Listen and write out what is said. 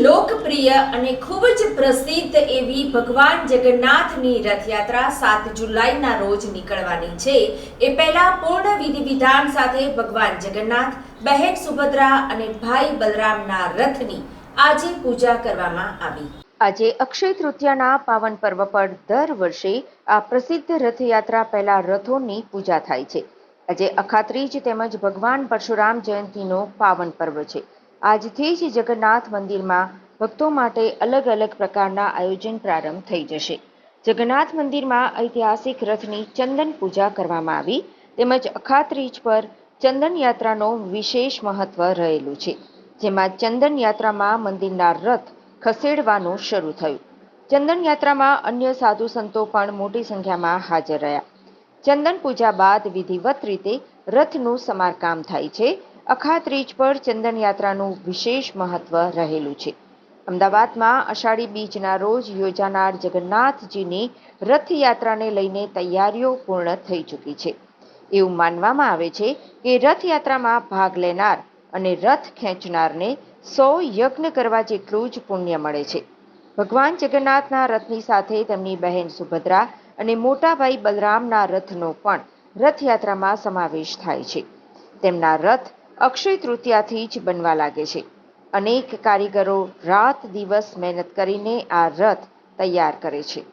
લોકપ્રિય અને ખૂબ જ પ્રસિદ્ધ એવી ભગવાન જગન્નાથની રથયાત્રા સાત જુલાઈના રોજ નીકળવાની છે. એ પહેલા પૂર્ણ વિધિ વિધાન સાથે ભગવાન જગન્નાથ, બહેન સુભદ્રા અને ભાઈ બલરામના રથની આજે પૂજા કરવામાં આવી. આજે અક્ષય તૃતીયાના પાવન પર્વ પર દર વર્ષે આ પ્રસિદ્ધ રથયાત્રા પહેલા રથોની પૂજા થાય છે. આજે અખાત્રીજ તેમજ ભગવાન પરશુરામ જયંતીનો પાવન પર્વ છે. આજથી જ જગન્નાથ મંદિરમાં ભક્તો માટે અલગ અલગ પ્રકારના આયોજન પ્રારંભ થઈ જશે. જગન્નાથ મંદિરમાં ઐતિહાસિક રથની ચંદન પૂજા કરવામાં આવી, તેમજ અખાત્રીજ પર ચંદન યાત્રાનો વિશેષ મહત્વ રહેલું છે, જેમાં ચંદન યાત્રામાં મંદિરના રથ ખસેડવાનું શરૂ થયું. ચંદન યાત્રામાં અન્ય સાધુ સંતો પણ મોટી સંખ્યામાં હાજર રહ્યા. ચંદન પૂજા બાદ વિધિવત રીતે રથનું સમારકામ થાય છે અખાત્રીજ પર ચંદન યાત્રાનું વિશેષ મહત્વ રહેલું છે. અમદાવાદમાં અષાઢી બીજના રોજ યોજાનાર જગન્નાથજીની રથયાત્રાને લઈને તૈયારીઓ પૂર્ણ થઈ ચૂકી છે. એવું માનવામાં આવે છે કે રથયાત્રામાં ભાગ લેનાર અને રથ ખેંચનારને સો યજ્ઞ કરવા જેટલું જ પુણ્ય મળે છે. ભગવાન જગન્નાથના રથની સાથે તેમની બહેન સુભદ્રા અને મોટાભાઈ બલરામના રથનો પણ રથયાત્રામાં સમાવેશ થાય છે. તેમના રથ અક્ષય તૃતીયાથી જ બનવા લાગે છે. અનેક કારીગરો રાત દિવસ મહેનત કરીને આ રથ તૈયાર કરે છે.